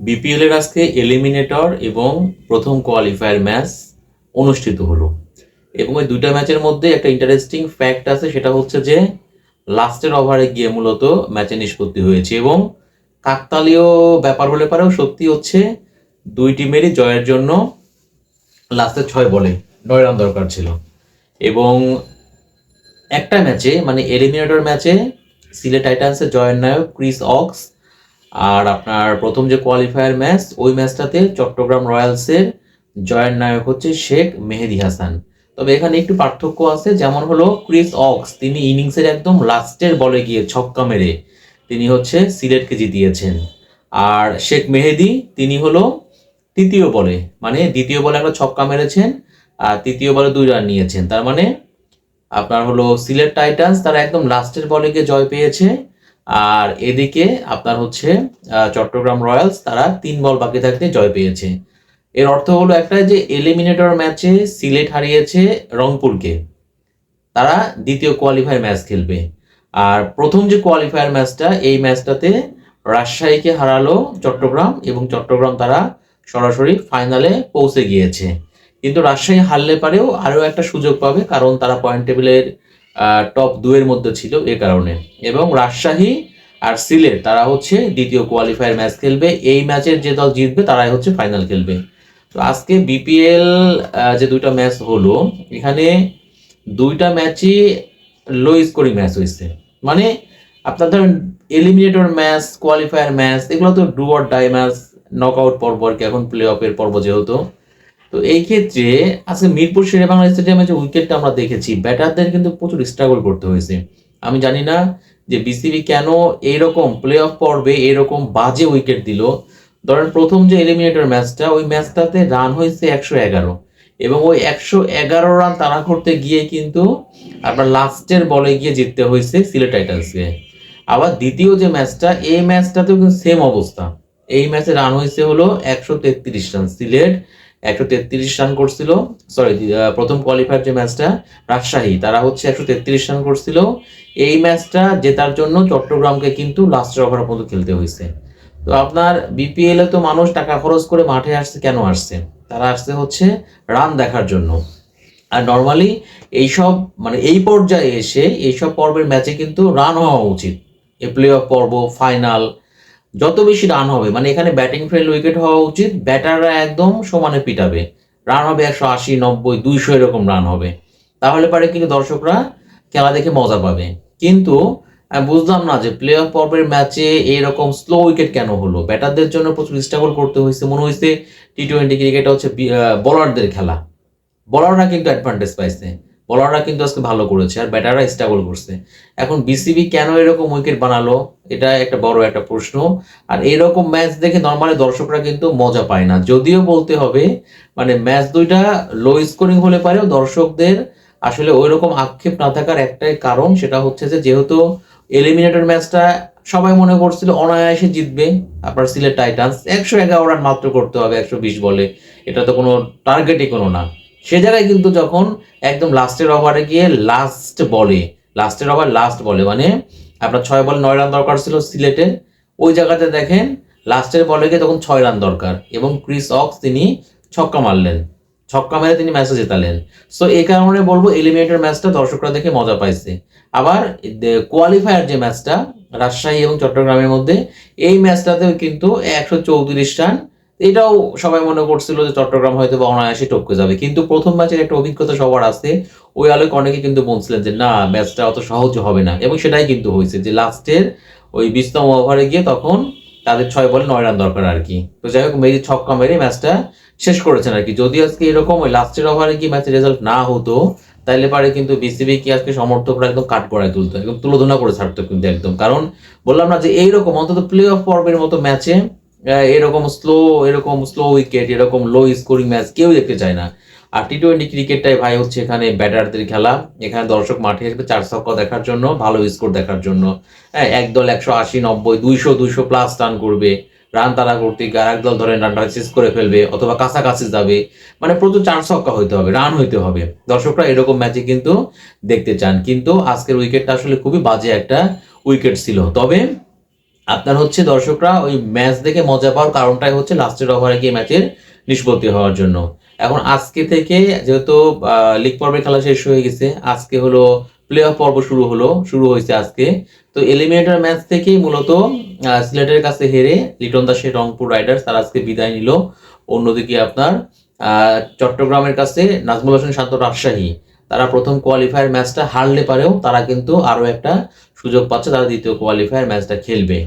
BPL এর আজকে eliminator এবং প্রথম কোয়ালিফায়ার ম্যাচ অনুষ্ঠিত হলো। এবং ওই দুইটা ম্যাচের মধ্যে একটা ইন্টারেস্টিং ফ্যাক্ট আছে, সেটা হচ্ছে যে লাস্টের ওভারে গিয়ে মূলত ম্যাচে নিষ্পত্তি হয়েছে এবং কাকতালীয় ব্যাপার হলে পারেও সত্যি হচ্ছে দুই টিমেরই জয়ের জন্য লাস্টের ছয় বলে নয় রান দরকার ছিল। এবং একটা ম্যাচে মানে এলিমিনেটর ম্যাচে সিলেট টাইটান্সের জয়ের নায়ক ক্রিস অক্স আর আপনার প্রথম যে কোয়ালিফায়ার ম্যাচ ওই ম্যাচটাতে চট্টগ্রাম রয়্যালসের জয়ের নায়ক হচ্ছে শেখ মেহেদি হাসান। তবে এখানে একটু পার্থক্য আছে, যেমন হলো ক্রিস অক্স, তিনি ইনিংসের একদম লাস্টের বলে গিয়ে ছক্কা মেরে তিনি হচ্ছে সিলেটকে জিতিয়েছেন। আর শেখ মেহেদি, তিনি হলো তৃতীয় বলে মানে দ্বিতীয় বলে একটা ছক্কা মেরেছেন, আর তৃতীয় বলে দুই রান নিয়েছেন। তার মানে আপনার হলো সিলেট টাইটান্স তারা একদম লাস্টের বলে গিয়ে জয় পেয়েছে। আর এদিকে আপনার হচ্ছে চট্টগ্রাম রয়্যালস, তারা তিন বল বাকি থাকতে জয় পেয়েছে। এর অর্থ হলো একটা যে এলিমিনেটর ম্যাচে সিলেট হারিয়েছে রংপুরকে। তারা দ্বিতীয় কোয়ালিফায়ার ম্যাচ খেলবে। আর প্রথম যে কোয়ালিফায়ার ম্যাচটা এই ম্যাচটাতে রাজশাহীকে হারালো চট্টগ্রাম এবং চট্টগ্রাম তারা সরাসরি ফাইনালে পৌঁছে গিয়েছে। কিন্তু রাজশাহী হারলে পারেও আরও একটা সুযোগ পাবে, কারণ তারা পয়েন্ট টেবিলের টপ দুয়ের মধ্যে ছিল এ কারণে। এবং রাজশাহী আর সিলেট, তারা হচ্ছে দ্বিতীয় কোয়ালিফায়ার ম্যাচ খেলবে। এই ম্যাচের যে দল জিতবে, তারাই হচ্ছে ফাইনাল খেলবে। তো আজকে বিপিএল যে দুইটা ম্যাচ হলো, এখানে দুইটা ম্যাচই লো স্কোরিং ম্যাচ হয়েছে। মানে আপনার ধরেন এলিমিনেটর ম্যাচ কোয়ালিফায়ার ম্যাচ এগুলো তো do or die match knockout পর্ব আর কি, এখন প্লে অফের পর্ব যেহেতু। তো এই ক্ষেত্রে আজকে মিরপুর শেরে বাংলা স্টেডিয়ামে যে উইকেটটা আমরা দেখেছি, ব্যাটারদের কিন্তু প্রচুর স্ট্রাগল করতে হয়েছে। আমি জানি না যে বিসিবি কেন এইরকম প্লে অফ পর্বে এরকম বাজে উইকেট দিল। ধরেন প্রথম যে এলিমিনেটর ম্যাচটা ওই ম্যাচটাতে রান হয়েছে একশো এগারো। এবং ওই একশো এগারো রান তাড়া করতে গিয়ে কিন্তু আপনার লাস্টের বলে গিয়ে জিততে হয়েছে সিলেট টাইটান্সকে। আবার দ্বিতীয় যে ম্যাচটা এই ম্যাচটাতেও কিন্তু সেম অবস্থা। এই ম্যাচে রান হয়েছে হলো একশো তেত্রিশ রান সিলেট। একশো তেত্রিশ রান করছিল সরি প্রথম কোয়ালিফায়ার যে ম্যাচটা রাজশাহী, তারা হচ্ছে একশো তেত্রিশ রান করছিল। এই ম্যাচটা জেতার জন্য চট্টগ্রামকে কিন্তু লাস্টের ওভার পর্যন্ত খেলতে হয়েছে। তো আপনার বিপিএল তো মানুষ টাকা খরচ করে মাঠে আসছে, কেন আসছে? তারা আসছে হচ্ছে রান দেখার জন্য। আর নর্মালি এইসব মানে এই পর্যায়ে এসে এইসব পর্বের ম্যাচে কিন্তু রান হওয়া উচিত। এ প্লে অফ পর্ব ফাইনাল যত বেশি রান হবে মানে এখানে ব্যাটিং ফ্রেন্ড উইকেট হওয়া উচিত ব্যাটাররা একদম সমানে পিটাবে। রান হবে একশো আশি, নব্বই, দুইশো এরকম রান হবে। তাহলে পারে কিন্তু দর্শকরা খেলা দেখে মজা পাবে। কিন্তু বুঝলাম না যে প্লে অফ পর্বের ম্যাচে এইরকম স্লো উইকেট কেন হলো? ব্যাটারদের জন্য প্রচুর স্ট্রাগল করতে হয়েছে। মনে হয়েছে টি টোয়েন্টি ক্রিকেট হচ্ছে বলারদের খেলা। বলাররা কিন্তু অ্যাডভান্টেজ পাইছে। বলাররা কিন্তু আজকে ভালো করেছে আর ব্যাটাররা স্ট্রাগল করছে। এখন বিসিবি কেন এরকম উইকেট বানালো? এটা একটা বড় একটা প্রশ্ন। আর এরকম ম্যাচ দেখে নর্মালি দর্শকরা কিন্তু মজা পায় না। যদিও বলতে হবে মানে ম্যাচ দুইটা লো স্কোরিং হলে পারেও দর্শকদের আসলে ওই রকম আক্ষেপ না থাকার একটাই কারণ সেটা হচ্ছে যে, যেহেতু এলিমিনেটর ম্যাচটা সবাই মনে করছিল অনায়াসে জিতবে, আপনার সিলেট টাইটান্স একশো এগারো রান মাত্র করতে হবে, একশো বিশ বলে। এটা তো কোনো টার্গেটই কোনো না। সে জায়গায় কিন্তু যখন একদম লাস্টের ওভারে গিয়ে লাস্ট বলে লাস্টের ওভার লাস্ট বলে মানে আপনার ছয় বল নয় রান দরকার ছিল সিলেটে, ওই জায়গাতে দেখেন লাস্টের বলে গিয়ে তখন ছয় রান দরকার এবং ক্রিস অক্স তিনি ছক্কা মারলেন, ছক্কা মেরে তিনি ম্যাচে জেতালেন। সো এই কারণে বলব এলিমিনেটর ম্যাচটা দর্শকরা দেখে মজা পাইছে। আবার কোয়ালিফায়ার যে ম্যাচটা রাজশাহী এবং চট্টগ্রামের মধ্যে, এই ম্যাচটাতেও কিন্তু একশো চৌত্রিশ রান এটাও সবাই মনে করছিল যে চট্টগ্রাম হয়তো বা অনায়াসে টপকে যাবে। কিন্তু প্রথম ম্যাচের একটা অভিজ্ঞতা সবার আছে। ওই আলোকে অনেকে কিন্তু বলছিলেন যে, না, ম্যাচটা অত সহজ হবে না। এবং সেটাই কিন্তু হয়েছে যে, লাস্টের ওই বিশতম ওভারে গিয়ে তখন তাদের ছয় বলে নয় রান দরকার আর কি। তো যাই হোক, মেরি ছক্কা মেরে ম্যাচটা শেষ করেছেন আর কি। যদি আজকে এরকম ওই লাস্টের ওভারে গিয়ে ম্যাচের রেজাল্ট না হতো, তাইলে পারে কিন্তু বিসিবি কি আজকে সমর্থকরা একদম কাট করায় তুলতো, একদম তুলোধনা করে ছাড়তো কিন্তু একদম। কারণ বললাম না যে, এইরকম অন্তত প্লে অফ পর্বের মতো ম্যাচে এরকম স্লো এরকম স্লো উইকেট এরকম লো স্কোরিং ম্যাচ কেউ দেখতে চায় না। আর টি টোয়েন্টি ক্রিকেটটাই ভাই হচ্ছে এখানে ব্যাটারদের খেলা। এখানে দর্শক মাঠে আসবে চার ছক্কা দেখার জন্য, ভালো স্কোর দেখার জন্য। হ্যাঁ এক দল একশো আশি, নব্বই, দুইশো দুইশো প্লাস রান করবে। রান তারা করতে আর এক দল ধরেন রানটা শেষ করে ফেলবে অথবা কাছাকাছি যাবে। মানে প্রচুর চার ছক্কা হইতে হবে রান হইতে হবে। দর্শকরা এরকম ম্যাচে কিন্তু দেখতে চান। কিন্তু আজকের উইকেটটা আসলে খুবই বাজে একটা উইকেট ছিল। তবে আপনার হচ্ছে দর্শকরা ওই ম্যাচ দেখে মজা পাওয়ার কারণটাই হচ্ছে লাস্টের ওভারে গিয়ে ম্যাচের নিষ্পত্তি হওয়ার জন্য। এখন আজকে থেকে যেহেতু লিগ পর্বের খেলা শেষ হয়ে গেছে, আজকে হলো প্লে অফ পর্ব শুরু হলো, শুরু হয়েছে আজকে। তো এলিমিনেটর ম্যাচ থেকেই মূলত সিলেটের কাছে হেরে লিটন দাসের রংপুর রাইডার্স তারা আজকে বিদায় নিল। অন্যদিকে আপনার চট্টগ্রামের কাছে নাজমুল হোসেন শান্ত রাজশাহী, তারা প্রথম কোয়ালিফায়ার ম্যাচটা হারলে পারেও তারা কিন্তু আরও একটা সুযোগ পাচ্ছে, তারা দ্বিতীয় কোয়ালিফায়ার ম্যাচটা খেলবে।